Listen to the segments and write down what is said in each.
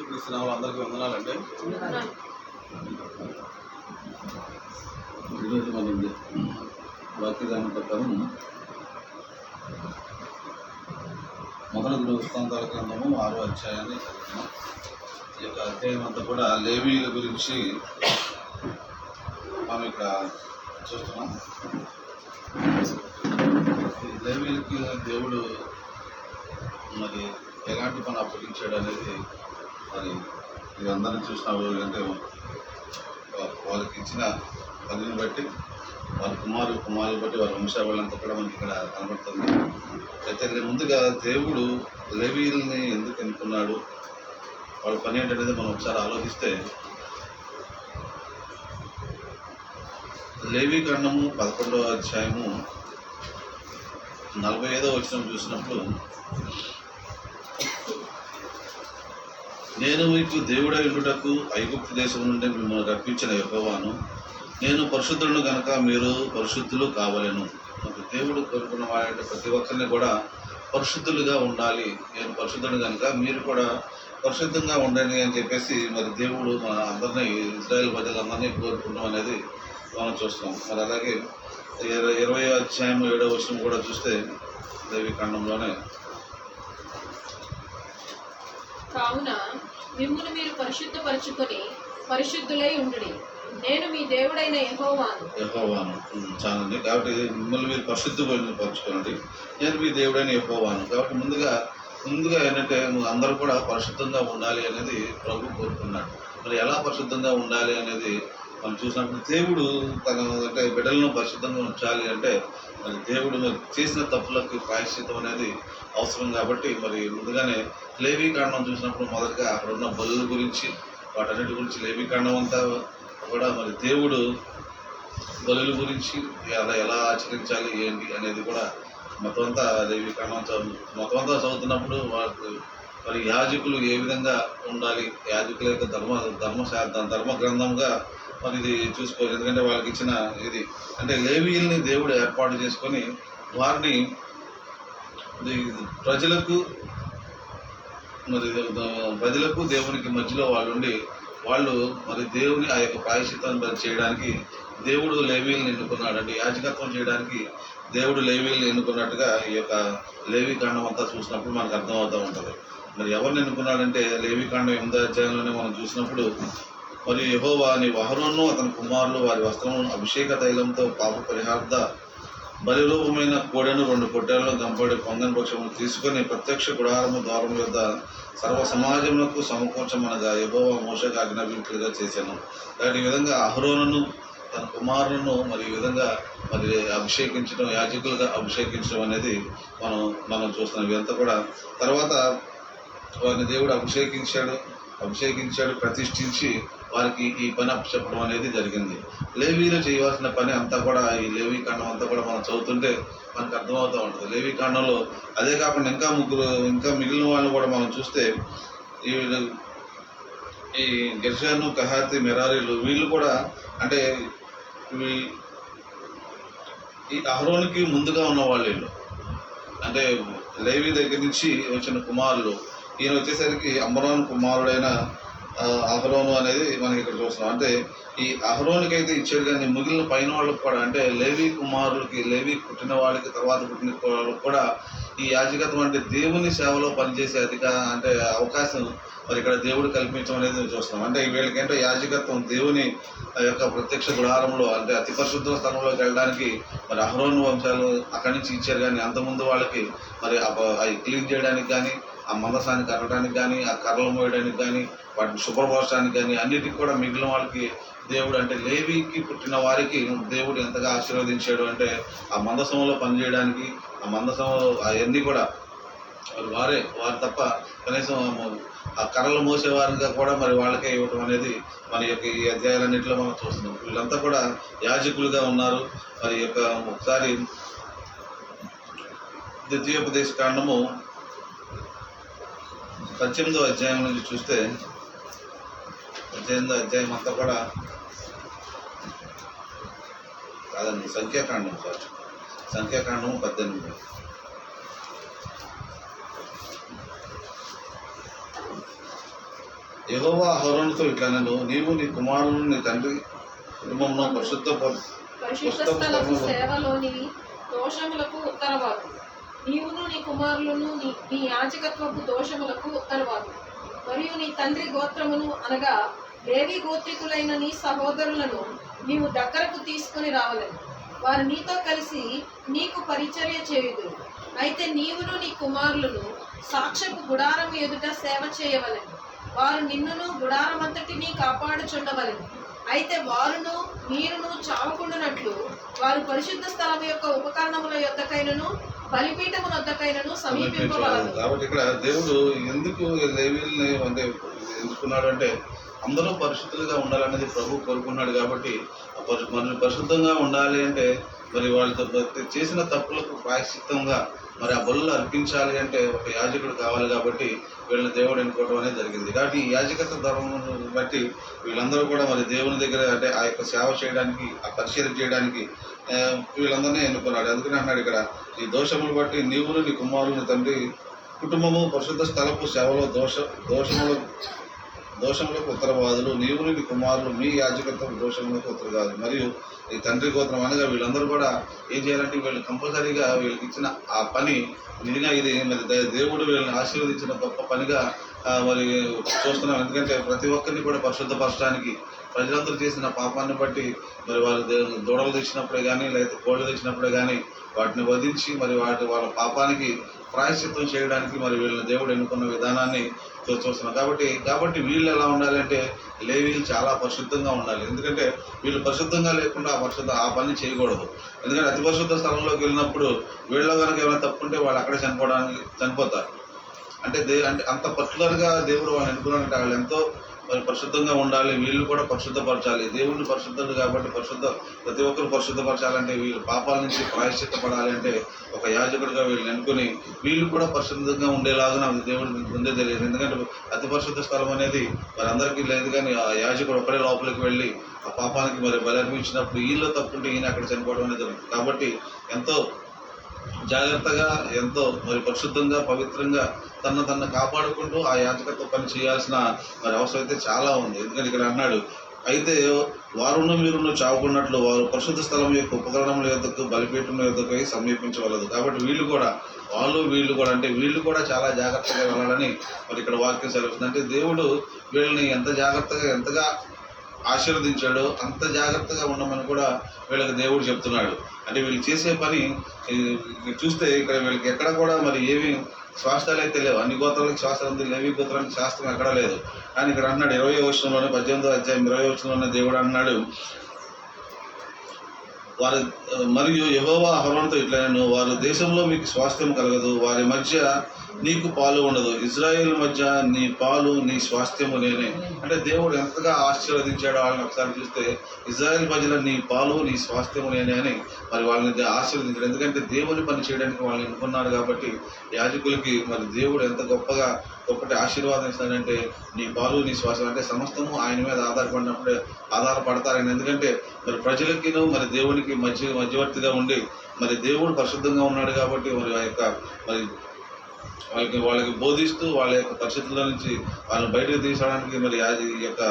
యేసుక్రీస్తునామం అందరికీ వందనాలండి. ఈరోజు మన వాక్యదానం ప్రకారం మొదటి వృత్తాంతాల గ్రంథము ఆరో అధ్యాయాన్ని ఈ యొక్క అధ్యాయం అంతా కూడా లేవీల గురించి మనం ఇక్కడ చూస్తున్నాం. ఈ లేవీలకి దేవుడు మరి ఎలాంటి పని అప్పగించాడు అనేది మరి మీరు అందరినీ చూసినప్పుడు అంటే వాళ్ళకి ఇచ్చిన పనిని బట్టి వాళ్ళ కుమారు కుమారులు బట్టి వాళ్ళ వంశావళంతా కూడా మనకి ఇక్కడ కనబడుతుంది. అయితే ముందుగా దేవుడు లేవీల్ని ఎందుకు ఎన్నుకున్నాడు? వాళ్ళ పని ఏంటనేది మనం ఒకసారి ఆలోచిస్తే లేవీ ఖండము పదకొండవ అధ్యాయము నలభై ఐదో వచ్చిన చూసినప్పుడు నేను మీకు దేవుడై ఉండుటకు ఐగుప్తు దేశం నుండి మిమ్మల్ని రప్పించిన యెహోవాను. నేను పరిశుద్ధులను గనక మీరు పరిశుద్ధులు కావలేను. మరి దేవుడు కోరుకున్న వాడి ప్రతి ఒక్కరిని కూడా పరిశుద్ధులుగా ఉండాలి. నేను పరిశుద్ధుడు కనుక మీరు కూడా పరిశుద్ధంగా ఉండండి అని చెప్పేసి మరి దేవుడు మన అందరినీ ఇజ్రాయెల్ ప్రజలందరినీ కోరుకుంటాం అనేది మనం చూస్తాం మరి అలాగే ఇరవై ఇరవై అధ్యాయం ఏడవ వచనం కూడా చూస్తే దేవి ఖండంలోనే కావున మిమ్మల్ని మీరు పరిశుద్ధపరచుకొని పరిశుద్ధులై ఉండుడి. నేను మీ దేవుడైన యహోవాను. చాలండి. కాబట్టి మిమ్మల్ని మీరు పరిశుద్ధపరచుకోండి నేను మీ దేవుడైన యహోవాను. కాబట్టి ముందుగా ముందుగా ఏంటంటే అందరూ కూడా పరిశుద్ధంగా ఉండాలి అనేది ప్రభు కోరుకున్నాడు. మరి ఎలా పరిశుద్ధంగా ఉండాలి అనేది మనం చూసినప్పుడు దేవుడు తన అంటే బిడ్డలను పరిశుద్ధంగా ఉంచాలి అంటే మరి దేవుడు చేసిన తప్పులకు ప్రాయశ్చితం అనేది అవసరం కాబట్టి మరి ముందుగానే లేవీకాండం చూసినప్పుడు మొదటగా అక్కడ ఉన్న బలుల గురించి వాటన్నిటి గురించి లేవీకాండం అంతా కూడా మరి దేవుడు బలుల గురించి అలా ఎలా ఆచరించాలి ఏంటి అనేది కూడా మొత్తం అంతా దేవి చదువు మొత్తం అంతా చదువుతున్నప్పుడు వాళ్ళకు మరి యాజకులు ఏ విధంగా ఉండాలి యాజకుల యొక్క ధర్మ ధర్మ ధర్మ గ్రంథంగా మరి ఇది చూసుకోవాలి. ఎందుకంటే వాళ్ళకి ఇచ్చిన ఇది. అంటే లేవీల్ని దేవుడు ఏర్పాటు చేసుకొని వారిని ప్రజలకు మరి ప్రజలకు దేవునికి మధ్యలో వాళ్ళు ఉండి వాళ్ళు మరి దేవుని ఆ యొక్క ప్రాయశ్చిత్తాన్ని మరి చేయడానికి దేవుడు లేవీలను ఎన్నుకున్నాడండి. యాజకత్వం చేయడానికి దేవుడు లేవీలను ఎన్నుకున్నట్టుగా ఈ యొక్క లేవీకాండం అంతా చూసినప్పుడు మనకు అర్థమవుతూ ఉంటుంది. మరి ఎవరిని ఎన్నుకున్నాడంటే లేవీకాండం ఎనిమిదో అధ్యాయంలోనే మనం చూసినప్పుడు మరియు యెహోవా నీ వహరోను అతని కుమారులు వారి వస్త్రమును అభిషేక తైలంతో పాప పరిహార్థ బలిరూపమైన కోడెను రెండు పొట్టేలను దంపడి పొంగని పక్షమును తీసుకొని ప్రత్యక్ష గుడారము ద్వారం యొద్ద సర్వ సమాజములకు సమకూర్చమనగా యెహోవా మోషకు ఆజ్ఞాపింపులుగా చేశాను. దాని ఈ విధంగా అహరోనను తన కుమారులను మరి ఈ విధంగా మరి అభిషేకించడం యాజకులుగా అభిషేకించడం అనేది మనం మనం చూస్తున్నాం. ఇదంతా కూడా తర్వాత వారిని దేవుడు అభిషేకించాడు అభిషేకించాడు ప్రతిష్ఠించి వారికి ఈ పని అప్పచెప్పడం అనేది జరిగింది. లేవీలో చేయవలసిన పని అంతా కూడా ఈ లేవీ కాండం అంతా కూడా మనం చదువుతుంటే మనకు అర్థమవుతూ ఉంటుంది. లేవీ కాండంలో అదే కాకుండా ఇంకా ముగ్గురు ఇంకా మిగిలిన వాళ్ళు కూడా మనం చూస్తే ఈ ఈ గెర్షాను కహాతి మెరారీలు వీళ్ళు కూడా అంటే ఈ అహరోనికి ముందుగా ఉన్న వాళ్ళు వీళ్ళు. అంటే లేవి దగ్గర నుంచి వచ్చిన కుమారులు. ఈయన వచ్చేసరికి అమరోన్ కుమారుడైన అహరోను అనేది మనకి ఇక్కడ చూస్తున్నాం. అంటే ఈ అహరోనికి అయితే ఇచ్చాడు కానీ మిగిలిన పైన వాళ్ళకి కూడా అంటే లేవి కుమారులకి లేవి పుట్టిన వాళ్ళకి తర్వాత పుట్టిన వాళ్ళకి కూడా ఈ యాజకత్వం అంటే దేవుని సేవలో పనిచేసే అధిక అంటే అవకాశం మరి ఇక్కడ దేవుడు కల్పించడం అనేది చూస్తున్నాం. అంటే వీళ్ళకంటే యాజకత్వం దేవుని ఆ యొక్క ప్రత్యక్ష గుడారంలో అంటే అతి పరిశుద్ధ స్థలంలోకి వెళ్ళడానికి మరి అహరోను వంశాలు అక్కడి నుంచి ఇచ్చారు కానీ అంతకుముందు వాళ్ళకి మరి అవి క్లీన్ చేయడానికి కానీ ఆ మందసాన్ని కట్టడానికి కానీ ఆ కర్రలు మోయడానికి కానీ వాటిని శుభ్రపరచడానికి కానీ అన్నిటికీ కూడా మిగిలిన వాళ్ళకి దేవుడు అంటే లేవికి పుట్టిన వారికి దేవుడు ఎంతగా ఆశీర్వదించాడు అంటే ఆ మందసంలో పనిచేయడానికి ఆ మందసంలో అవన్నీ కూడా వారే వారు తప్ప కనీసం ఆ కర్రలు మోసేవారిగా కూడా మరి వాళ్ళకే ఇవ్వటం అనేది మన యొక్క ఈ అధ్యాయాలన్నింటిలో మనం చూస్తున్నాం. వీళ్ళంతా కూడా యాజకులుగా ఉన్నారు. మరి యొక్క ఒకసారి ద్వితీయోపదేశ కాండము పద్దెనిమిదో అధ్యాయం నుంచి చూస్తే పద్దెనిమిదో అధ్యాయం అంతా కూడా కాదండి సంఖ్యాకాండం సార్. సంఖ్యాకాండం పద్దెనిమిది. యెహోవా అహరోనుతో ఇట్లా నేను నీవు నీ కుమారులు నీ తండ్రి కుటుంబంలో పరిశుద్ధ ప- పరిశుద్ధ స్థలపు సేవలోని దోషములకు ఉత్తరవాదు నీవును నీ కుమారులను నీ నీ యాజకత్వపు దోషములకు ఉత్తరవాదు. మరియు నీ తండ్రి గోత్రమును అనగా లేవి గోత్రికులైన నీ సహోదరులను నీవు దగ్గరకు తీసుకుని రావలేదు వారు నీతో కలిసి నీకు పరిచర్య చేయుదురు. అయితే నీవును నీ కుమారులను సాక్ష్యపు గుడారం ఎదుట సేవ చేయవలెను. వారు నిన్నును గుడారమంతటిని కాపాడుచుండవలెను. అయితే వారును మీరును చావకుండునట్లు వారు పరిశుద్ధ స్థలం యొక్క ఉపకరణముల యొద్దకైనను కాబట్టి ఇక్కడ దేవుడు ఎందుకు లేవీల్ని అంటే ఎంచుకున్నాడు అంటే అందరూ పరిశుద్ధులుగా ఉండాలనేది ప్రభు కోరుకున్నాడు కాబట్టి పరిశుద్ధంగా ఉండాలి అంటే మరి వాళ్ళతో చేసిన తప్పులకు ప్రాయశ్చిత్తంగా మరి ఆ బలులు అర్పించాలి అంటే ఒక యాజకుడు కావాలి కాబట్టి వీళ్ళని దేవుడు ఎన్నుకోవడం అనేది జరిగింది. కాబట్టి ఈ యాజకత్వ ధర్మను బట్టి వీళ్ళందరూ కూడా మరి దేవుని దగ్గర అంటే ఆ యొక్క సేవ చేయడానికి ఆ పరిచయం చేయడానికి వీళ్ళందరినీ ఎన్నుకున్నాడు అందుకని అన్నాడు ఇక్కడ ఈ దోషములు బట్టి నీవును నీ కుమారులు నీ తండ్రి కుటుంబము పరిశుద్ధ స్థలపు సేవలో దోష దోషములు దోషములకు ఉత్తరవాదులు. నీవుని నీ కుమారులు మీ యాజకత్వం దోషములకు ఉత్తరగాదు. మరియు ఈ తండ్రి గోత్రం అనగా వీళ్ళందరూ కూడా ఏం చేయాలంటే వీళ్ళు కంపల్సరీగా వీళ్ళకి ఇచ్చిన ఆ పని నిజంగా ఇది మరి దేవుడు వీళ్ళని ఆశీర్వదించిన గొప్ప పనిగా మరి చూస్తున్నాం. ఎందుకంటే ప్రతి ఒక్కరిని కూడా పరిశుద్ధపరచడానికి ప్రజలందరూ చేసిన పాపాన్ని బట్టి మరి వాళ్ళు దూడలు తెచ్చినప్పుడే కానీ లేకపోతే కోళ్ళు తెచ్చినప్పుడే కానీ వాటిని వధించి మరి వాటి వాళ్ళ పాపానికి ప్రాయశ్చిత్తం చేయడానికి మరి వీళ్ళని దేవుడు ఎన్నుకున్న విధానాన్ని చూస్తున్నాం. కాబట్టి కాబట్టి వీళ్ళు ఎలా ఉండాలి అంటే లేవీలు చాలా పరిశుద్ధంగా ఉండాలి. ఎందుకంటే వీళ్ళు పరిశుద్ధంగా లేకుండా ఆ పరిశుద్ధ ఆ పని చేయకూడదు. ఎందుకంటే అతి పరిశుద్ధ స్థలంలోకి వెళ్ళినప్పుడు వీళ్ళలో కనుక ఏమైనా తప్పు ఉంటే వాళ్ళు అక్కడే చనిపోవడానికి చనిపోతారు. అంటే దే అంటే అంత పర్టికులర్గా దేవుడు వాళ్ళు ఎన్నుకున్నాడంటే వాళ్ళు ఎంతో మరి పరిశుద్ధంగా ఉండాలి వీళ్ళు కూడా పరిశుద్ధపరచాలి. దేవుడిని పరిశుద్ధుడు కాబట్టి పరిశుద్ధ ప్రతి ఒక్కరు పరిశుద్ధపరచాలంటే వీళ్ళు పాపాల నుంచి ప్రాయశ్చిత్తపడాలి అంటే ఒక యాజకుడిగా వీళ్ళని అనుకుని వీళ్ళు కూడా పరిశుద్ధంగా ఉండేలాగా నాకు దేవుడు ముందే తెలియదు. ఎందుకంటే అతి పరిశుద్ధ స్థలం అనేది మరి అందరికీ లేదు కానీ ఆ యాజకుడు ఒక్కడే లోపలికి వెళ్ళి ఆ పాపానికి మరి బలి అర్పించినప్పుడు వీళ్ళు తప్పుంటే ఈయన అక్కడ చనిపోవడం అనేది జరుగుతుంది. కాబట్టి ఎంతో జాగ్రత్తగా ఎంతో మరి పరిశుద్ధంగా పవిత్రంగా తన తను కాపాడుకుంటూ ఆ యాచకతో పని చేయాల్సిన మరి అవసరం అయితే చాలా ఉంది. ఎందుకంటే ఇక్కడ అన్నాడు అయితే వారును మీరును చావుకున్నట్లు వారు పరిశుద్ధ స్థలం యొక్క ఉపకరణముల యొద్దకు బలిపీఠం యొద్దకు సమీపించవలదు. కాబట్టి వీళ్ళు కూడా వాళ్ళు వీళ్ళు కూడా అంటే వీళ్ళు కూడా చాలా జాగ్రత్తగా వెళ్ళాలని మరి ఇక్కడ వాక్యం సెలవుతుంది అంటే దేవుడు వీళ్ళని ఎంత జాగ్రత్తగా ఎంతగా ఆశీర్వదించాడో అంత జాగ్రత్తగా ఉండమని కూడా వీళ్ళకి దేవుడు చెప్తున్నాడు. అంటే వీళ్ళు చేసే పని చూస్తే ఇక్కడ వీళ్ళకి ఎక్కడ కూడా మరి ఏమి శాస్త్రాలు అయితే లేవు. అన్ని గోత్రాలకు శాస్త్రం ఉంది లేవి. గోత్రానికి శాస్త్రం ఎక్కడా లేదు. కానీ ఇక్కడ అన్నాడు ఇరవై వచనంలోనే పద్దెనిమిదో అధ్యాయం ఇరవై వచనంలోనే దేవుడు అన్నాడు వారి మరియు యహోవా హరణతో ఇట్లా నేను వారి దేశంలో మీకు స్వాస్థ్యం కలగదు. వారి మధ్య నీకు పాలు ఉండదు. ఇజ్రాయేల్ మధ్య నీ పాలు నీ స్వాస్థ్యము నేనే. అంటే దేవుడు ఎంతగా ఆశీర్వదించాడో వాళ్ళని ఒకసారి చూస్తే ఇజ్రాయెల్ ప్రజల నీ పాలు నీ స్వాస్థ్యము నేనే అని మరి వాళ్ళని ఆశీర్వదించాడు. ఎందుకంటే దేవుని పని చేయడానికి వాళ్ళని ఎన్నుకున్నాడు కాబట్టి యాజకులకి మరి దేవుడు ఎంత గొప్పగా గొప్పటి ఆశీర్వాదం ఇస్తాడంటే నీ పాలు నీ శ్వాస అంటే సమస్తము ఆయన మీద ఆధారపడినప్పుడే ఆధారపడతారని. ఎందుకంటే మరి ప్రజలకిను మరి దేవునికి మధ్య మధ్యవర్తిగా ఉండి మరి దేవుడు పరిశుద్ధంగా ఉన్నాడు కాబట్టి మరి ఆ యొక్క మరి వాళ్ళకి వాళ్ళకి బోధిస్తూ వాళ్ళ యొక్క పరిస్థితుల నుంచి వాళ్ళని బయటకు తీసడానికి మరి అది యొక్క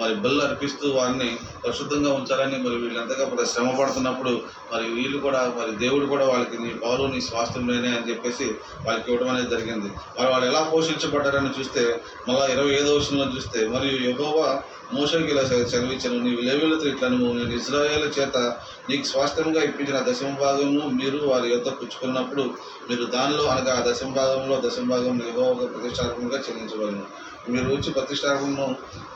మరి బలు అర్పిస్తూ వారిని పరిశుద్ధంగా ఉంచాలని మరి వీళ్ళంతగా మరి శ్రమ పడుతున్నప్పుడు మరి వీళ్ళు కూడా మరి దేవుడు కూడా వాళ్ళకి నీ పాలు నీ స్వాస్థ్యంలోనే అని చెప్పేసి వాళ్ళకి ఇవ్వడం అనేది జరిగింది. మరి వాళ్ళు ఎలా పోషించబడ్డారని చూస్తే మళ్ళీ ఇరవై ఐదో వర్షంలో చూస్తే మరియు యెహోవా మోషకి ఇలా చదివించను నీవు లేవీలతో ఇట్లను నేను ఇజ్రాయేల్ చేత నీకు స్వాస్థ్యంగా ఇప్పించిన దశమ భాగము మీరు వారి యొక్క పుచ్చుకున్నప్పుడు మీరు దానిలో అనగా ఆ దశమ భాగంలో దశమ భాగం యెహోవాకు ప్రతిష్టాత్మకంగా చెల్లించవలను మీరు వచ్చి ప్రతిష్టాపనను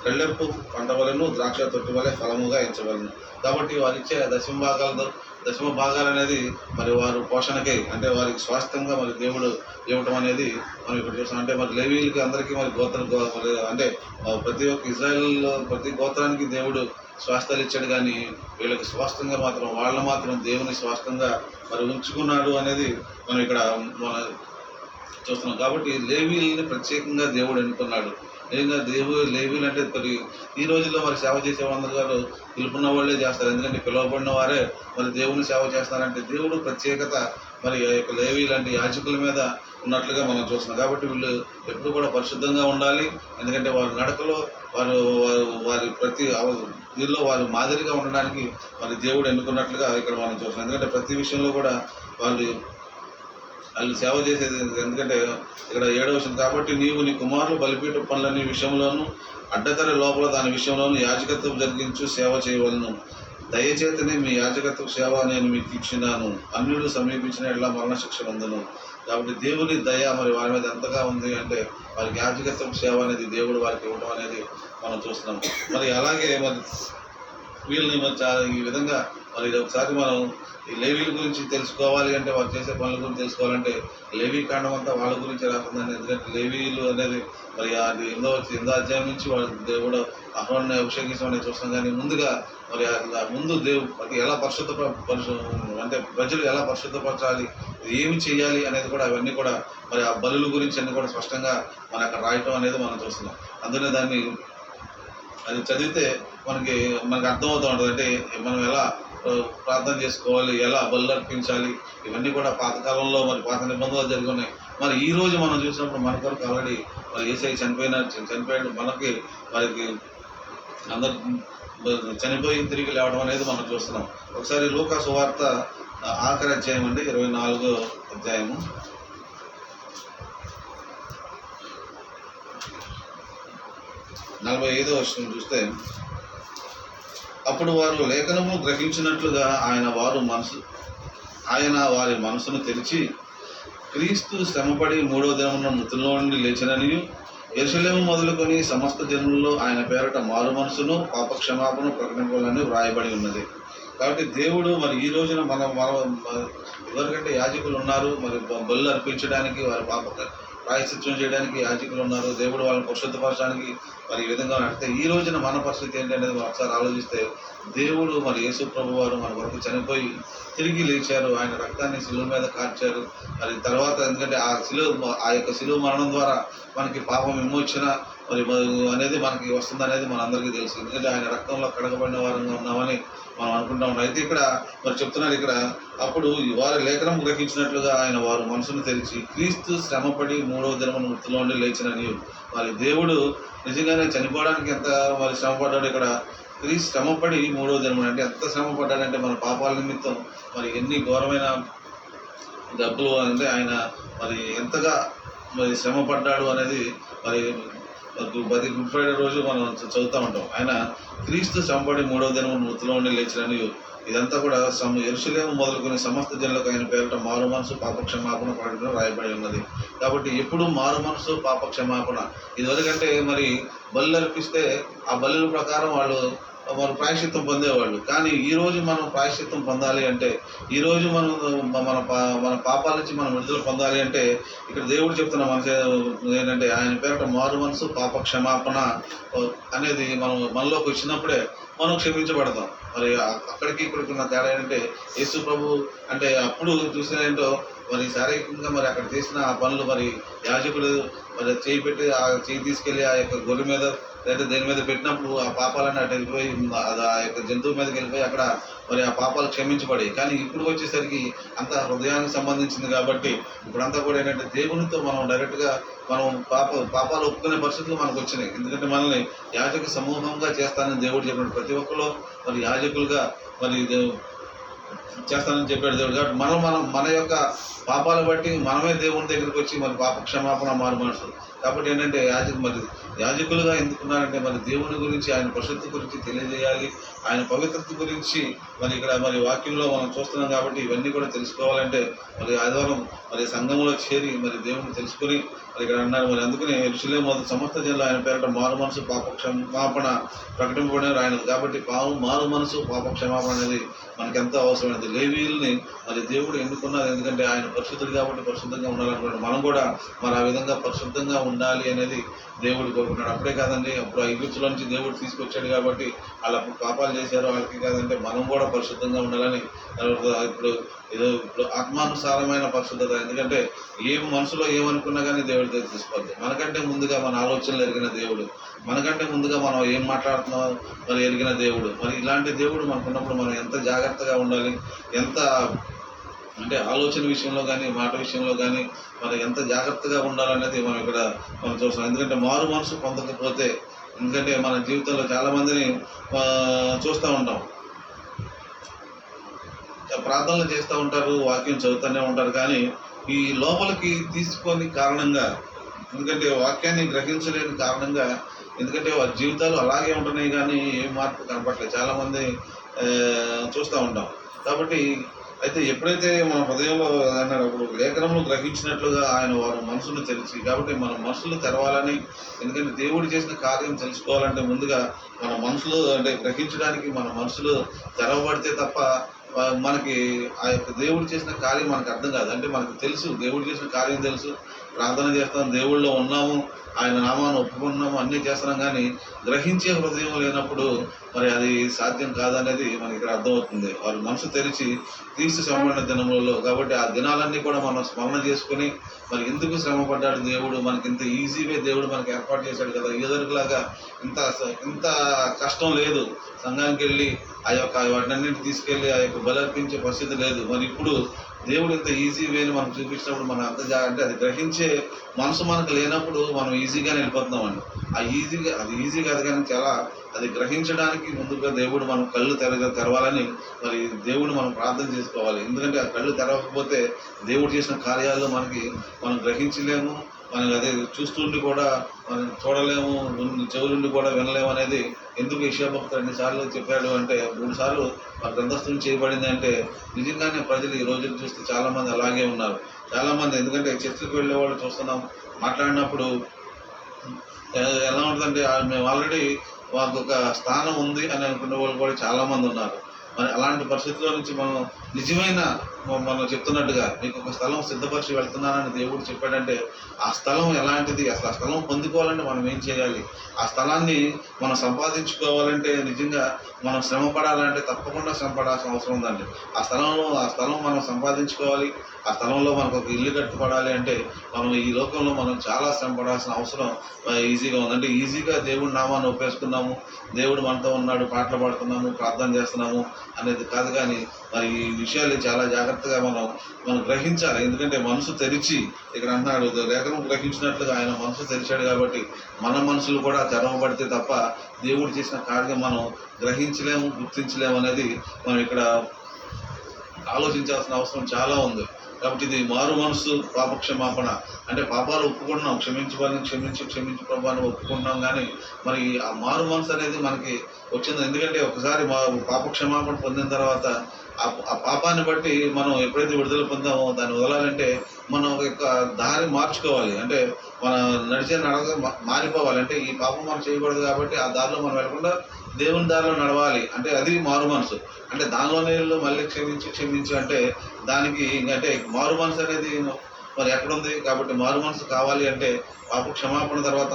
కళ్ళెప్పు పంట వలను ద్రాక్ష తొట్టి వలె ఫలముగా ఎంచవలను కాబట్టి వారిచ్చే దశమ భాగాలతో దశమ భాగాలు అనేది మరి వారు పోషణకై అంటే వారికి స్వాస్థ్యంగా మరి దేవుడు ఇవ్వటం అనేది మనం ఇక్కడ చూస్తాం అంటే మరి లేవీలకి అందరికీ మరి గోత్ర మరి అంటే ప్రతి ఒక్క ఇజ్రాయెల్ ప్రతి గోత్రానికి దేవుడు స్వాస్థ్యాలు ఇచ్చాడు కానీ వీళ్ళకి స్వాస్థ్యంగా మాత్రం వాళ్ళ మాత్రం దేవుని స్వాస్థ్యంగా మరి ఉంచుకున్నాడు అనేది మనం ఇక్కడ మన చూస్తున్నాం. కాబట్టి లేవీలని ప్రత్యేకంగా దేవుడు ఎన్నుకున్నాడు. నిజంగా దేవు లేవీలు అంటే మరి ఈ రోజుల్లో మరి సేవ చేసే వాళ్ళందరూ గారు పిలుపున్న వాళ్ళే చేస్తారు. ఎందుకంటే పిలువబడిన వారే మరి దేవుని సేవ చేస్తారంటే దేవుడు ప్రత్యేకత మరి ఆ యొక్క లేవి లాంటి యాచకుల మీద ఉన్నట్లుగా మనం చూస్తున్నాం. కాబట్టి వీళ్ళు ఎప్పుడు కూడా పరిశుద్ధంగా ఉండాలి. ఎందుకంటే వారి నడకలో వారు వారు వారి ప్రతి వీళ్ళలో వారు మాదిరిగా ఉండడానికి మరి దేవుడు ఎన్నుకున్నట్లుగా ఇక్కడ మనం చూస్తున్నాం. ఎందుకంటే ప్రతి విషయంలో కూడా వాళ్ళు వాళ్ళు సేవ చేసేది ఎందుకంటే ఇక్కడ ఏడవ విషయం. కాబట్టి నీవు నీ కుమారులు బలిపీట పనులన్నీ విషయంలోనూ అడ్డతర లోపల దాని విషయంలోనూ యాజకత్వం జరిగించు సేవ చేయవలను. దయచేతనే మీ యాజకత్వ సేవ నేను మీకు ఇచ్చినాను. అన్యుడు సమీపించిన ఎట్లా మరణశిక్ష పొందను. కాబట్టి దేవుని దయ మరి వారి మీద ఎంతగా ఉంది అంటే వారికి యాజకత్వ సేవ అనేది దేవుడు వారికి ఇవ్వడం అనేది మనం చూస్తున్నాం. మరి అలాగే మరి వీళ్ళని మరి ఈ విధంగా మరి ఇది ఒకసారి మనం ఈ లేవీల గురించి తెలుసుకోవాలి అంటే వాళ్ళు చేసే పనుల గురించి తెలుసుకోవాలంటే లేవీ కాండం అంతా వాళ్ళ గురించి రాకుందని ఎందుకంటే లేవీలు అనేది మరి అది ఎందో ఎందో అధ్యాయం నుంచి వాళ్ళు దేవుడు అహ్రోన్ని అభిషేకించమని అనేది చూస్తాం. కానీ ముందుగా మరి ముందు దేవు అది ఎలా పరిశుద్ధ పరిశు అంటే ప్రజలు ఎలా పరిశుద్ధపరచాలి ఏమి చేయాలి అనేది కూడా అవన్నీ కూడా మరి ఆ బలుల గురించి అన్నీ కూడా స్పష్టంగా మన అక్కడ రాయటం అనేది మనం చూస్తున్నాం. అందుకనే దాన్ని అది చదివితే మనకి మనకి అర్థమవుతూ ఉంటుంది. అంటే మనం ఎలా ప్రార్థన చేసుకోవాలి ఎలా బలు అర్పించాలి ఇవన్నీ కూడా పాతకాలంలో మరి పాత నిబంధనలు జరిగి ఉన్నాయి. మరి ఈ రోజు మనం చూసినప్పుడు మన కొరకు ఆల్రెడీ మరి ఏసై చనిపోయిన చనిపోయాడు మనకి వారికి అందరు చనిపోయి తిరిగి లేవడం అనేది మనం చూస్తున్నాం. ఒకసారి లూకా సువార్త ఆఖరి అధ్యాయం అండి ఇరవై నాలుగో అధ్యాయము. నలభై ఐదో వర్షం చూస్తే అప్పుడు వారు లేఖనము గ్రహించినట్లుగా ఆయన వారు మనసు ఆయన వారి మనసును తెరిచి క్రీస్తు శ్రమపడి మూడో దినమున మృతుల్లో నుండి లేచిననియు యశలేము మొదలుకొని సమస్త జనుల్లో ఆయన పేరట మారు మనసును పాపక్షమాపణ ప్రకటించాలని వ్రాయబడి ఉన్నది. కాబట్టి దేవుడు మరి ఈ రోజున మన మన ఎవరికంటే యాజకులు ఉన్నారు మరి బ- అర్పించడానికి వారి పాప ప్రాయశ్చిత్యం చేయడానికి యాజకులు ఉన్నారు దేవుడు వాళ్ళని పరిశుద్ధపరచడానికి మరి ఈ విధంగా నడితే ఈ రోజున మన పరిస్థితి ఏంటి అనేది మనం ఒకసారి ఆలోచిస్తే దేవుడు మరి యేసు ప్రభు వారు మన వరకు చనిపోయి తిరిగి లేచారు ఆయన రక్తాన్ని శిలువ మీద కార్చారు. మరి తర్వాత ఎందుకంటే ఆ శిలువ ఆ యొక్క శిలువ మరణం ద్వారా మనకి పాపం విమోచన మరి అనేది మనకి వస్తుంది అనేది మనందరికీ తెలుసు. ఎందుకంటే ఆయన రక్తంలో కడగబడిన వారంగా ఉన్నామని మనం అనుకుంటా ఉన్నాం. అయితే ఇక్కడ మరి చెప్తున్నారు ఇక్కడ అప్పుడు వారి లేఖనం గ్రహించినట్లుగా ఆయన వారు మనసును తెరిచి క్రీస్తు శ్రమపడి మూడవ దినమున మృతిలో ఉండి లేచినని మరి దేవుడు నిజంగానే చనిపోవడానికి ఎంత మరి శ్రమపడ్డాడు ఇక్కడ? క్రీస్తు శ్రమపడి మూడవ దినమున అంటే ఎంత శ్రమ పడ్డాడంటే మన పాపాల నిమిత్తం మరి ఎన్ని ఘోరమైన డబ్బులు అంటే ఆయన మరి ఎంతగా మరి శ్రమ పడ్డాడు అనేది మరి ప్రతి గుడ్ ఫ్రైడే రోజు మనం చదువుతూ ఉంటాం. ఆయన క్రీస్తు చంపడి మూడవ దినం మృతిలో ఉండి లేచినని ఇదంతా కూడా సమ ఎరుసలేము మొదలుకొని సమస్త జనులకు ఆయన పేరిట మారు మనసు పాపక్షమాపణ క్షమాపణ రాయబడి ఉన్నది. కాబట్టి ఎప్పుడు మారు మనసు పాపక్షమాపణ. ఇదివరకంటే మరి బలు అర్పిస్తే ఆ బలుల ప్రకారం వాళ్ళు వారు ప్రాయశ్చిత్తం పొందేవాళ్ళు. కానీ ఈ రోజు మనం ప్రాయశ్చిత్తం పొందాలి అంటే ఈ రోజు మనం మన పా- మన పాపాల నుంచి మనం విడుదల పొందాలి అంటే ఇక్కడ దేవుడు చెప్తున్న మన ఏంటంటే ఆయన పేరట మారు మనసు పాప క్షమాపణ అనేది మనం మనలోకి వచ్చినప్పుడే మనం క్షమించబడతాం. మరి అక్కడికి ఇక్కడికి ఉన్న తేడా ఏంటంటే యేసు ప్రభు అంటే అప్పుడు చూసిన ఏంటో మరి శారీరకంగా మరి అక్కడ చేసిన ఆ పనులు మరి యాజకులు మరి చేయి పెట్టి ఆ చేయి తీసుకెళ్ళి ఆ యొక్క గొర్రె మీద లేదా దేని మీద పెట్టినప్పుడు ఆ పాపాలన్నీ అటు వెళ్ళిపోయి అది ఆ యొక్క జంతువు మీదకి వెళ్ళిపోయి అక్కడ మరి ఆ పాపాలు క్షమించబడి. కానీ ఇప్పుడు వచ్చేసరికి అంత హృదయానికి సంబంధించింది కాబట్టి ఇప్పుడంతా కూడా ఏంటంటే దేవునితో మనం డైరెక్ట్గా మనం పాప పాపాలు ఒప్పుకునే పరిస్థితులు మనకు వచ్చినాయి. ఎందుకంటే మనల్ని యాజక సమూహంగా చేస్తానని దేవుడు చెప్పినట్టు ప్రతి ఒక్కరు మరి యాజకులుగా మరి చేస్తానని చెప్పాడు దేవుడు. కాబట్టి మనం మనం మన యొక్క పాపాలు బట్టి మనమే దేవుని దగ్గరికి వచ్చి మరి పాప క్షమాపణ మారు మనుషులు కాబట్టి ఏంటంటే యాజకు మరి యాజకులుగా ఎందుకున్నారంటే మరి దేవుని గురించి ఆయన పరిశుద్ధి గురించి తెలియజేయాలి. ఆయన పవిత్రత గురించి మరి ఇక్కడ మరి వాక్యంలో మనం చూస్తున్నాం కాబట్టి ఇవన్నీ కూడా తెలుసుకోవాలంటే మరి ఆదివారం మరి సంఘంలో చేరి మరి దేవుని తెలుసుకుని మరి ఇక్కడ అన్నారు. మరి అందుకనే ఋషులే మొదటి సమస్త జిల్లా ఆయన పేరట మారు మనసు పాప క్షమాపణ ప్రకటింపబడినారు. ఆయన కాబట్టి పాము మారు మనసు పాప క్షమాపణ అనేది మనకెంతో ఎంతో అవసరమైనది లేవీల్ని మరి దేవుడు ఎన్నుకున్నారు. ఎందుకంటే ఆయన పరిశుద్ధుడు కాబట్టి పరిశుద్ధంగా ఉండాలనుకున్నాడు. మనం కూడా మరి ఆ విధంగా పరిశుద్ధంగా ఉండాలి అనేది దేవుడు కోరుకున్నాడు. అప్పుడే కాదండి అప్పుడు ఐగుప్తుల నుంచి దేవుడు తీసుకొచ్చాడు కాబట్టి వాళ్ళ పాపాలు చేశారు. వాళ్ళకి కాదంటే మనం కూడా పరిశుద్ధంగా ఉండాలని ఇప్పుడు ఏదో ఇప్పుడు ఆత్మానుసారమైన పరిశుద్ధత. ఎందుకంటే ఏం మనసులో ఏమనుకున్నా కానీ దేవుడి దగ్గర తీసుకోవద్దు. మనకంటే ముందుగా మన ఆలోచనలు ఎరిగిన దేవుడు. మనకంటే ముందుగా మనం ఏం మాట్లాడుతున్నాం మరి ఎరిగిన దేవుడు. మరి ఇలాంటి దేవుడు మనకున్నప్పుడు మనం ఎంత జాగ్రత్తగా ఉండాలి? ఎంత అంటే ఆలోచన విషయంలో కానీ మాట విషయంలో కానీ మనం ఎంత జాగ్రత్తగా ఉండాలనేది మనం ఇక్కడ మనం చూస్తాం ఎందుకంటే మారు మనసు పొందకపోతే ఎందుకంటే మన జీవితంలో చాలామందిని చూస్తూ ఉంటాం. ప్రార్థనలు చేస్తూ ఉంటారు వాక్యం చదువుతూనే ఉంటారు. కానీ ఈ లోపలికి తీసుకొని కారణంగా ఎందుకంటే వాక్యాన్ని గ్రహించలేని కారణంగా ఎందుకంటే వారి జీవితాలు అలాగే ఉంటున్నాయి కానీ ఏం మార్పు కనపట్లేదు చాలామంది చూస్తూ ఉంటాం. కాబట్టి అయితే ఎప్పుడైతే మన హృదయంలో అన్నాడు అప్పుడు లేఖనంలో గ్రహించినట్లుగా ఆయన వారు మనసును తెరిచి కాబట్టి మన మనసులు తెరవాలని ఎందుకంటే దేవుడు చేసిన కార్యం తెలుసుకోవాలంటే ముందుగా మన మనసులు అంటే గ్రహించడానికి మన మనసులు తెరవబడితే తప్ప మనకి ఆ యొక్క దేవుడు చేసిన కార్యం మనకు అర్థం కాదు. అంటే మనకు తెలుసు దేవుడు చేసిన కార్యం తెలుసు. ప్రార్థన చేస్తాం దేవుళ్ళో ఉన్నాము. ఆయన నామాన్ని ఒప్పుకున్నాము అన్నీ చేస్తున్నాం కానీ గ్రహించే హృదయం లేనప్పుడు మరి అది సాధ్యం కాదనేది మనకి ఇక్కడ అర్థమవుతుంది. వారి మనసు తెరిచి క్రీస్తు శ్రమపడిన దినములలో కాబట్టి ఆ దినాలన్నీ కూడా మనం స్మరణ చేసుకుని మరి ఎందుకు శ్రమ పడ్డాడు దేవుడు? మనకి ఇంత ఈజీవే దేవుడు మనకి ఏర్పాటు చేశాడు కదా. ఎదురులాగా ఇంత ఇంత కష్టం లేదు. సంఘానికి వెళ్ళి ఆ యొక్క వాటినన్నింటి తీసుకెళ్ళి ఆ యొక్క బలర్పించే పరిస్థితి లేదు. మరి ఇప్పుడు దేవుడు ఇంత ఈజీ వేని మనం చూపించినప్పుడు మనం అంత అంటే అది గ్రహించే మనసు మనకు లేనప్పుడు మనం ఈజీగా వెళ్ళిపోతున్నామండి. ఆ ఈజీగా అది ఈజీ కాదు కానీ చాలా అది గ్రహించడానికి ముందుగా దేవుడు మనం కళ్ళు తెర తెరవాలని మరి దేవుడు మనం ప్రార్థన చేసుకోవాలి. ఎందుకంటే ఆ కళ్ళు తెరవకపోతే దేవుడు చేసిన కార్యాలు మనకి మనం గ్రహించలేము మనం అదే చూస్తుండి కూడా మనం చూడలేము చెవులుండి కూడా వినలేము అనేది ఎందుకు ఇషాభక్తులు రెండు సార్లు చెప్పాడు అంటే మూడు సార్లు మన గ్రంథస్థులు చేయబడింది అంటే నిజంగానే ప్రజలు ఈ రోజులు చూస్తే చాలామంది అలాగే ఉన్నారు. చాలామంది ఎందుకంటే చర్చలకు వెళ్ళే వాళ్ళు చూస్తున్నాం మాట్లాడినప్పుడు ఎలా ఉంటుందంటే మేము ఆల్రెడీ మాకు ఒక స్థానం ఉంది అని అనుకునే వాళ్ళు కూడా చాలా మంది ఉన్నారు. మరి అలాంటి పరిస్థితుల్లో నుంచి మనం నిజమైన మనం చెప్తున్నట్టుగా మీకు ఒక స్థలం సిద్ధపరిచి వెళ్తున్నానని దేవుడు చెప్పాడంటే ఆ స్థలం ఎలాంటిది? అసలు ఆ స్థలం పొందుకోవాలంటే మనం ఏం చేయాలి? ఆ స్థలాన్ని మనం సంపాదించుకోవాలంటే నిజంగా మనం శ్రమ పడాలంటే తప్పకుండా శ్రమ పడాల్సిన అవసరం ఉందండి. ఆ స్థలంలో ఆ స్థలం మనం సంపాదించుకోవాలి. ఆ స్థలంలో మనకు ఒక ఇల్లు కట్టుపడాలి అంటే మనం ఈ లోకంలో మనం చాలా శ్రమ పడాల్సిన అవసరం ఈజీగా ఉంది అంటే ఈజీగా దేవుడి నామాన్ని ఉపయోగిస్తున్నాము దేవుడు మనతో ఉన్నాడు పాటలు పాడుతున్నాము ప్రార్థన చేస్తున్నాము అనేది కాదు కానీ మరి ఈ విషయాలు చాలా జాగ్రత్తగా మనం మనం గ్రహించాలి. ఎందుకంటే మనసు తెరిచి ఇక్కడ అంటున్నాడు లేఖనం గ్రహించినట్లుగా ఆయన మనసు తెరిచాడు కాబట్టి మన మనసులు కూడా తెరవబడితే తప్ప దేవుడు చేసిన కార్యం మనం గ్రహించలేము గుర్తించలేము అనేది మనం ఇక్కడ ఆలోచించాల్సిన అవసరం చాలా ఉంది. కాబట్టి ఇది మారు మనసు పాపక్షమాపణ. అంటే పాపాలు ఒప్పుకుంటున్నాం క్షమించబని క్షమించి క్షమించి ప్రభాని ఒప్పుకుంటున్నాం కానీ మరి ఆ మారు మనసు అనేది మనకి వచ్చింది. ఎందుకంటే ఒకసారి మా పాప క్షమాపణ పొందిన తర్వాత ఆ పాపాన్ని బట్టి మనం ఎప్పుడైతే విడుదల పొందామో దాన్ని వదలాలంటే మనం ఒక యొక్క దారి మార్చుకోవాలి. అంటే మన నడిచే నడక మారిపోవాలి. అంటే ఈ పాపం మనం చేయకూడదు కాబట్టి ఆ దారిలో మనం వెళ్ళకుండా దేవుని దారిలో నడవాలి. అంటే అది మారు మనసు. అంటే దానిలో నీళ్ళు మళ్ళీ క్షమించి క్షమించి అంటే దానికి అంటే మారు మనసు అనేది మరి ఎక్కడుంది? కాబట్టి మారు మనసు కావాలి అంటే పాప క్షమాపణ తర్వాత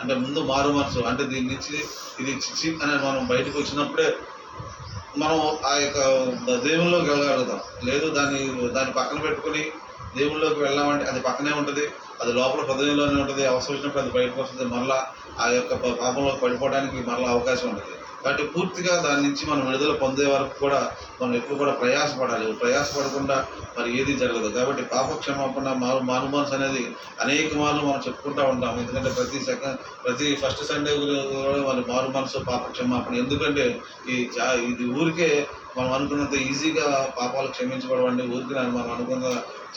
అంటే ముందు మారు మనసు. అంటే దీని నుంచి ఇది చిచి అని మనం బయటకు వచ్చినప్పుడే మనం ఆ యొక్క దేవుల్లోకి వెళ్ళగలుగుతాం. లేదు దాన్ని దాన్ని పక్కన పెట్టుకుని దేవుల్లోకి వెళ్ళామంటే అది పక్కనే ఉంటుంది. అది లోపల హృదయంలోనే ఉంటుంది. అవసరం వచ్చినప్పుడు అది బయటకు వస్తుంది. మరలా ఆ యొక్క పాపంలో పడిపోవడానికి మరలా అవకాశం ఉంటుంది. కాబట్టి పూర్తిగా దాని నుంచి మనం విడుదల పొందే వరకు కూడా మనం ఎప్పుడు కూడా ప్రయాసపడాలి. ప్రయాసపడకుండా మరి ఏది జరగదు. కాబట్టి పాప క్షమాపణ మారు మారు అనేది అనేక మార్లు మనం చెప్పుకుంటూ ఉంటాం ఎందుకంటే ప్రతి సెకండ్ ప్రతి ఫస్ట్ సండే కూడా మన మారు మనసు పాప క్షమాపణ ఎందుకంటే ఈ చా- ఇది ఊరికే మనం అనుకున్నంత ఈజీగా పాపాలు క్షమించబడవండి. ఊరికి మనం అనుకున్న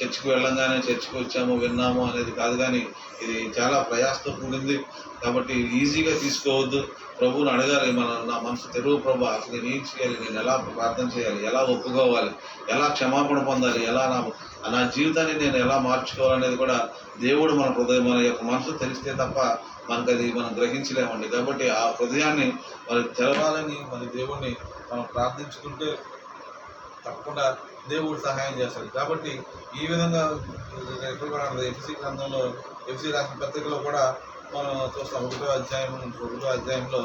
చర్చికి వెళ్ళంగానే చర్చికి వచ్చాము విన్నాము అనేది కాదు కానీ ఇది చాలా ప్రయాసతో కూడింది. కాబట్టి ఈజీగా తీసుకోవద్దు. ప్రభువుని అడగాలి మన నా మనసు తెలుగు ప్రభు అసలు నేను ఏం చేయాలి నేను ఎలా ప్రార్థన చేయాలి ఎలా ఒప్పుకోవాలి ఎలా క్షమాపణ పొందాలి ఎలా నా నా జీవితాన్ని నేను ఎలా మార్చుకోవాలనేది కూడా దేవుడు మన హృదయం మన యొక్క మనసు తెలిస్తే తప్ప మనకు అది మనం గ్రహించలేమండి. కాబట్టి ఆ హృదయాన్ని మరి తెరవాలని మరి దేవుణ్ణి మనం ప్రార్థించుకుంటే తప్పకుండా దేవుడు సహాయం చేస్తాడు. కాబట్టి ఈ విధంగా ఎప్పుడు కూడా ఎఫ్సి గ్రంథంలో ఎఫ్సి రాసిన పత్రికలో కూడా మనం చూస్తాం ఒకటో అధ్యాయం ఒకటో అధ్యాయంలో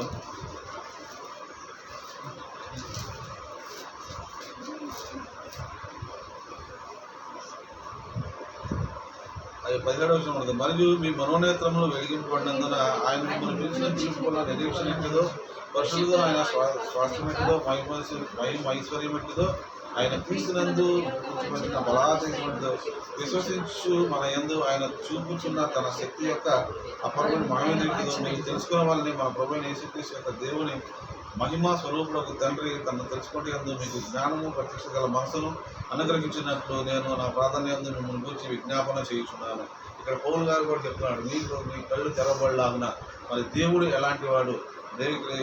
అది పదిహేడవ వచ్చిన ఉంటుంది మరియు మీ మనోనేత్రములు వెలిగింపబడినందున ఆయన మిమ్మల్ని పిలిచిన పిలుపుకున్న నిరీక్షణ ఎట్టిదో పరుషులతో ఆయన స్వా- స్వాస్థ్యం ఎట్టిదో మహిమ మహిమ ఐశ్వర్యం ఎట్టిదో ఆయన క్రీస్తునందు కూర్చోబెట్టిన బలాదైనటువంటి విశ్వసించు మన యందు ఆయన చూపుచున్న తన శక్తి యొక్క అపరమైన మహిమేంటిదో మీరు తెలుసుకున్న వాళ్ళని మన ప్రభుత్వ యేసుక్రీస్తు యొక్క దేవుని మహిమా స్వరూపులకు తండ్రి తను తెలుసుకుంటే ఎందు మీకు జ్ఞానము ప్రత్యక్ష గల మనసును అనుగ్రహించినట్లు నేను నా ప్రాధాన్యందు మిమ్మల్ని గురించి విజ్ఞాపన చేయుచున్నాను. ఇక్కడ పౌలు గారు కూడా చెప్తున్నాడు మీకు మీ కళ్ళు తెరవబడలాగున మరి దేవుడు ఎలాంటి వాడు? దేవుడి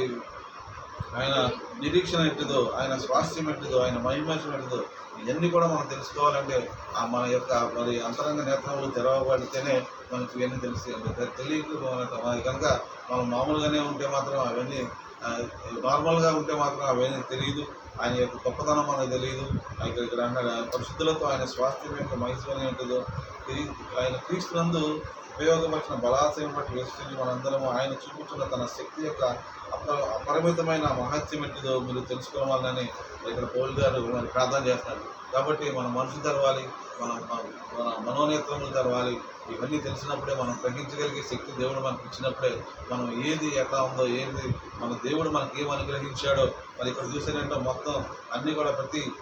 ఆయన నిరీక్షణ ఎట్టిదో ఆయన స్వాస్థ్యం ఎట్టిదో ఆయన మహిమేషం ఎట్టిదో ఇవన్నీ కూడా మనం తెలుసుకోవాలంటే ఆ మన యొక్క మరి అంతరంగ నేత్రములు తెరవబడితేనే మనకి ఇవన్నీ తెలిసి తెలియదు మనకి కనుక మనం మామూలుగానే ఉంటే మాత్రం అవన్నీ నార్మల్గా ఉంటే మాత్రం అవన్నీ తెలియదు. ఆయన యొక్క గొప్పతనం మనకు తెలియదు. ఇక్కడ ఇక్కడ అన్నాడు ఆయన పరిశుద్ధులతో ఆయన స్వాస్థ్యం యొక్క మహిళ ఏంటిదో ఆయన క్రీస్తునందు ఉపయోగపరిచిన బలాశయం బట్టి విశ్వసించి మనందరము ఆయన చూపుతున్న తన శక్తి యొక్క అపరిమితమైన మహత్యం ఏంటిదో మీరు తెలుసుకోవాలని ఇక్కడ పౌల్ గారు మరి ప్రార్థన చేస్తున్నారు. కాబట్టి మన మనసు తెరవాలి మన మన- మనోనేత్రములు తెరవాలి. ఇవన్నీ తెలిసినప్పుడే మనం గ్రహించగలిగే శక్తి దేవుడు మనకి ఇచ్చినప్పుడే మనం ఏది ఎట్లా ఉందో ఏది మన దేవుడు మనకి ఏం అనుగ్రహించాడో మరి ఇక్కడ చూసారంటే మొత్తం అన్నీ కూడా ప్రతి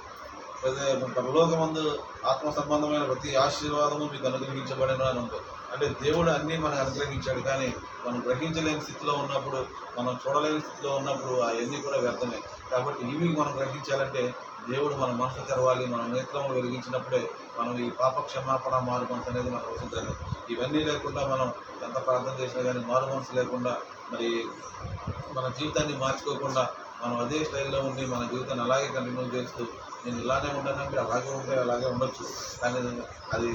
ప్రతి పరలోకమందు ఆత్మ సంబంధమైన ప్రతి ఆశీర్వాదము మీకు అనుగ్రహించబడిన అని ఉంది. అంటే దేవుడు అన్నీ మనకు అనుగ్రహించాడు. కానీ మనం గ్రహించలేని స్థితిలో ఉన్నప్పుడు మనం చూడలేని స్థితిలో ఉన్నప్పుడు అవన్నీ కూడా వ్యర్థమే. కాబట్టి ఇవి మనం గ్రహించాలంటే దేవుడు మన మనసు తెరవాలి మన నేత్రము వెలిగించినప్పుడే మనం ఈ పాప క్షమాపణ మారు మనసు అనేది మనకు వస్తుంది ఇవన్నీ లేకుండా మనం ఎంత ప్రార్థన చేసినా కానీ మారు మనసు లేకుండా మరి మన జీవితాన్ని మార్చుకోకుండా మనం అదే స్టైల్లో ఉండి మన జీవితాన్ని అలాగే కంటిన్యూ చేస్తూ నేను ఇలానే ఉంటానంటే అలాగే ఉంటే అలాగే ఉండొచ్చు. కానీ అది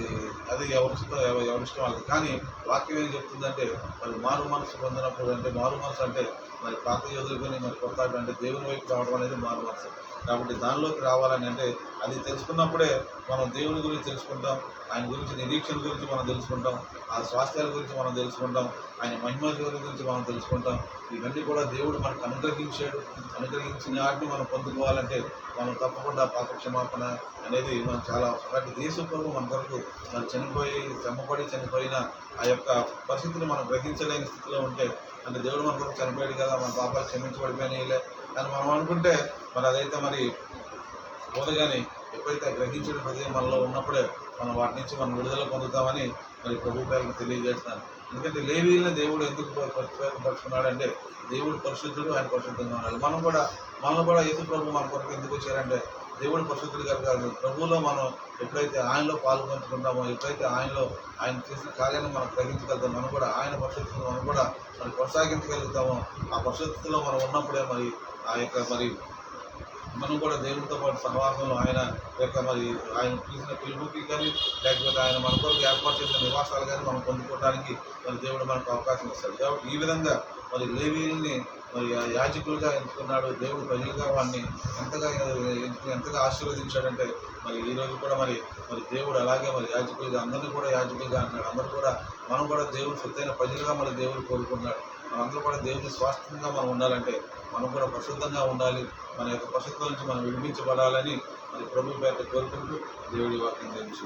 అది ఎవరిష్టం ఎవరిష్టం వాళ్ళకి కానీ వాక్యం ఏం చెప్తుందంటే మరి మారు మనసు పొందినప్పుడు అంటే మారు మనసు అంటే మరి పాత ఎదుర్కొని మరి కొత్త అంటే దేవుని వైపు రావడం అనేది మారు మనసు. కాబట్టి దానిలోకి రావాలని అంటే అది తెలుసుకున్నప్పుడే మనం దేవుని గురించి తెలుసుకుంటాం ఆయన గురించి నిరీక్షణ గురించి మనం తెలుసుకుంటాం ఆ స్వాస్థ్యాల గురించి మనం తెలుసుకుంటాం ఆయన మహిమ గురించి మనం తెలుసుకుంటాం. ఇవన్నీ కూడా దేవుడు మనకు అనుగ్రహించాడు. అనుగ్రహించిన వాటిని మనం పొందుకోవాలంటే మనం తప్పకుండా పాప క్షమాపణ అనేది మనం చాలా అలాంటి దేశ మన కొరకు మనం చనిపోయి శ్రమపడి చనిపోయిన ఆ యొక్క పరిస్థితిని మనం గ్రహించలేని స్థితిలో ఉంటే అంటే దేవుడు మన కొరకు చనిపోయాడు కదా మన పాపాలు క్షమించబడిపోయినాయిలే అని మనం అనుకుంటే మరి అదైతే మరి పోదు కానీ ఎప్పుడైతే గ్రహించిన హృదయం మనలో ఉన్నప్పుడే మనం వాటి నుంచి మనం విడుదల పొందుతామని మరి ప్రభు పేరుకు తెలియజేస్తున్నాను ఎందుకంటే లేవీలను దేవుడు ఎందుకు ప్రత్యేకపరుచుకున్నాడంటే దేవుడు పరిశుద్ధుడు ఆయన పరిశుద్ధంగా ఉన్నాడు. మనం కూడా మనం కూడా యేసు ప్రభు మన కొరకు ఎందుకు వచ్చారంటే దేవుడు పరిశుద్ధుడు గారు కాదు. ప్రభువులో మనం ఎప్పుడైతే ఆయనలో పాల్గొంచుకుంటామో ఎప్పుడైతే ఆయనలో ఆయన చేసిన కార్యాన్ని మనం గ్రహించగలుగుతాం మనం కూడా ఆయన పరిశుద్ధులు మనం కూడా మరి కొనసాగించగలుగుతామో ఆ పరిశుద్ధతలో మనం ఉన్నప్పుడే మరి ఆ యొక్క మరి మనం కూడా దేవునితో పాటు సహవాసంలో ఆయన యొక్క మరి ఆయన తీసిన పిలుపుకి కానీ లేకపోతే ఆయన మన కొరకు ఏర్పాటు చేసిన నివాసాలు కానీ మనం పొందుకోవడానికి మరి దేవుడు మనకు అవకాశం ఇస్తాడు. కాబట్టి ఈ విధంగా మరి లేవీల్ని మరి యాజకులుగా ఎంచుకున్నాడు దేవుడు ప్రజలుగా వాడిని ఎంతగా ఎంచుకుని ఎంతగా ఆశీర్వదించాడంటే మరి ఈ రోజు కూడా మరి మరి దేవుడు అలాగే మరి యాజకులుగా అందరినీ కూడా యాజకులుగా అన్నాడు. అందరూ కూడా మనం కూడా దేవుడు సొత్తైన ప్రజలుగా మరి దేవుడు కోరుకున్నాడు మనందరూ కూడా దేవుని స్వాస్థ్యంగా మనం ఉండాలంటే మనం కూడా పరిశుద్ధంగా ఉండాలి. మన యొక్క పరిశుద్ధం నుంచి మనం విడిపించబడాలని మరి ప్రభు పేరు కోరుకుంటూ దేవుడి వాక్యం తెలిసి